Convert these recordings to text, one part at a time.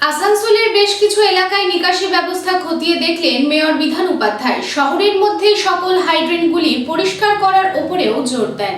আসানসোলের বেশ কিছু এলাকায় নিকাশি ব্যবস্থা খতিয়ে দেখলেন মেয়র বিধান উপাধ্যায়। শহরের মধ্যে সকল হাইড্রেনগুলি পরিষ্কার করার ওপরেও জোর দেন।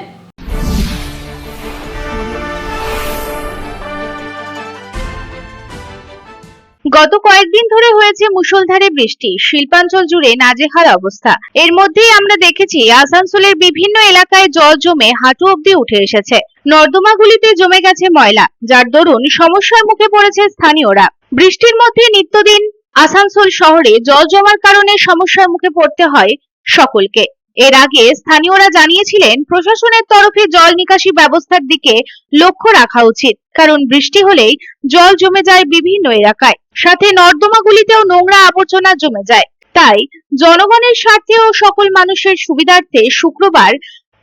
গত কয়েকদিন ধরে হয়েছে মুষলধারে বৃষ্টি। শিল্পাঞ্চল জুড়ে নাজেহাল অবস্থা। এর মধ্যেই আমরা দেখেছি, আসানসোলের বিভিন্ন এলাকায় জল জমে হাঁটু অব্দি উঠে এসেছে। নর্দমাগুলিতে জমে গেছে ময়লা, যার দরুন সমস্যার মুখে পড়েছে স্থানীয়রা। বৃষ্টির মধ্যে নিত্যদিন আসানসোল শহরে জল জমার কারণে সমস্যার মুখে পড়তে হয় সকলকে। এর আগে স্থানীয়রা জানিয়েছিলেন, প্রশাসনের তরফে জল নিকাশি ব্যবস্থার দিকে লক্ষ্য রাখা উচিত, কারণ বৃষ্টি হলেই জল জমে যায় বিভিন্ন এলাকায়। সাথে নর্দমাগুলিতেও নোংরা আবর্জনা জমে যায়। তাই জনগণের স্বার্থে ও সকল মানুষের সুবিধার্থে শুক্রবার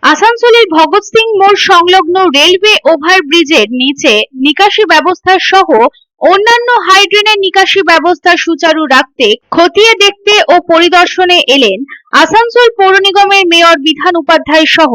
আসানসোলের ভগৎ সিং মোড় সংলগ্ন রেলওয়ে ওভারব্রিজের নিচে নিকাশি ব্যবস্থা সহ অন্যান্য হাইড্রেনের নিকাশি ব্যবস্থা সুচারু রাখতে, খতিয়ে দেখতে ও পরিদর্শনে এলেন আসানসোল পৌর নিগমের মেয়র বিধান উপাধ্যায় সহ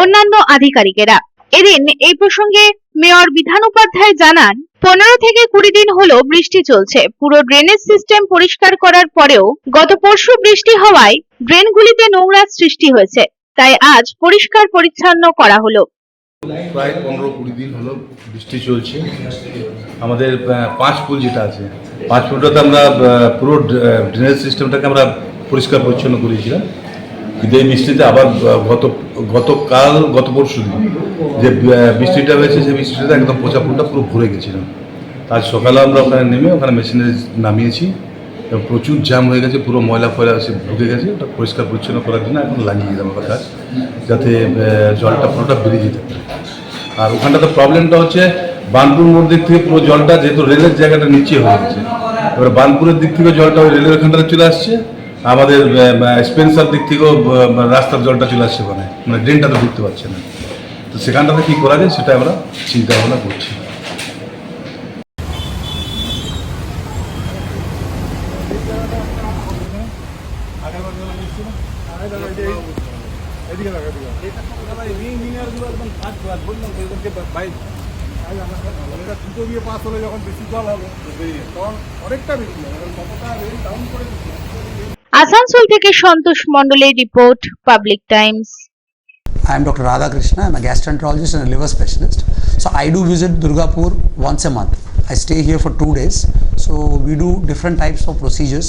অন্যান্য আধিকারিকেরা। এদিন এই প্রসঙ্গে মেয়র বিধান উপাধ্যায় জানান, পনেরো থেকে কুড়ি দিন হলো বৃষ্টি চলছে। পুরো ড্রেনেজ সিস্টেম পরিষ্কার করার পরেও গত পরশু বৃষ্টি হওয়ায় ড্রেনগুলিতে নোংরা সৃষ্টি হয়েছে। তাই আজ পরিষ্কার পরিচ্ছন্ন করা হলো। প্রায় পনেরো কুড়ি দিন হলো বৃষ্টি চলছে। আমাদের পাঁচ পুল যেটা আছে, পাঁচ পুলটাতে আমরা পুরো ড্রেনেজ সিস্টেমটাকে আমরা পরিষ্কার পরিচ্ছন্ন করেছিলাম কিন্তু এই বৃষ্টিতে আবার গত, গতকাল, গত পরশু দিন যে বৃষ্টিটা হয়েছে সেই বৃষ্টিতে একদম পচা পুলটা পুরো ভরে গেছিলাম আজ সকালে আমরা ওখানে নেমে ওখানে মেশিনারি নামিয়েছি। প্রচুর জ্যাম হয়ে গেছে, পুরো ময়লা ফয়লা এসে ঢুকে গেছে, ওটা পরিষ্কার পরিচ্ছন্ন করার জন্য এখন লাগিয়ে দিলাম আমরা কাজ যাতে জলটা পুরোটা বেরিয়ে যেতে পারে। আর ওখানটাতে প্রবলেমটা হচ্ছে, বানপুর মোড় দিক থেকে পুরো জলটা যেহেতু রেলের জায়গাটা নিচে হয়ে গেছে, এবার বানপুরের দিক থেকে জলটা ওই রেলের ওখানটাতে চলে আসছে, আমাদের স্পেন্সার দিক থেকেও রাস্তার জলটা চলে আসছে ওখানে মানে ড্রেনটাতে ঢুকতে পারছে না। তো সেখানটাতে কী করা যায়, সেটা আমরা চিন্তা ভাবনা করছি দুটো দিয়ে পাস হলে যখন বেশি জল হবে তখন অনেকটা বেশি কতটা রেল ডাউন করে আসানসোল থেকে সন্তোষ মণ্ডলের report public times I am Dr. Radha Krishna. I'm a gastroenterologist and a liver specialist. So I do visit Durgapur once a month. I stay here for two days. So we do different types of procedures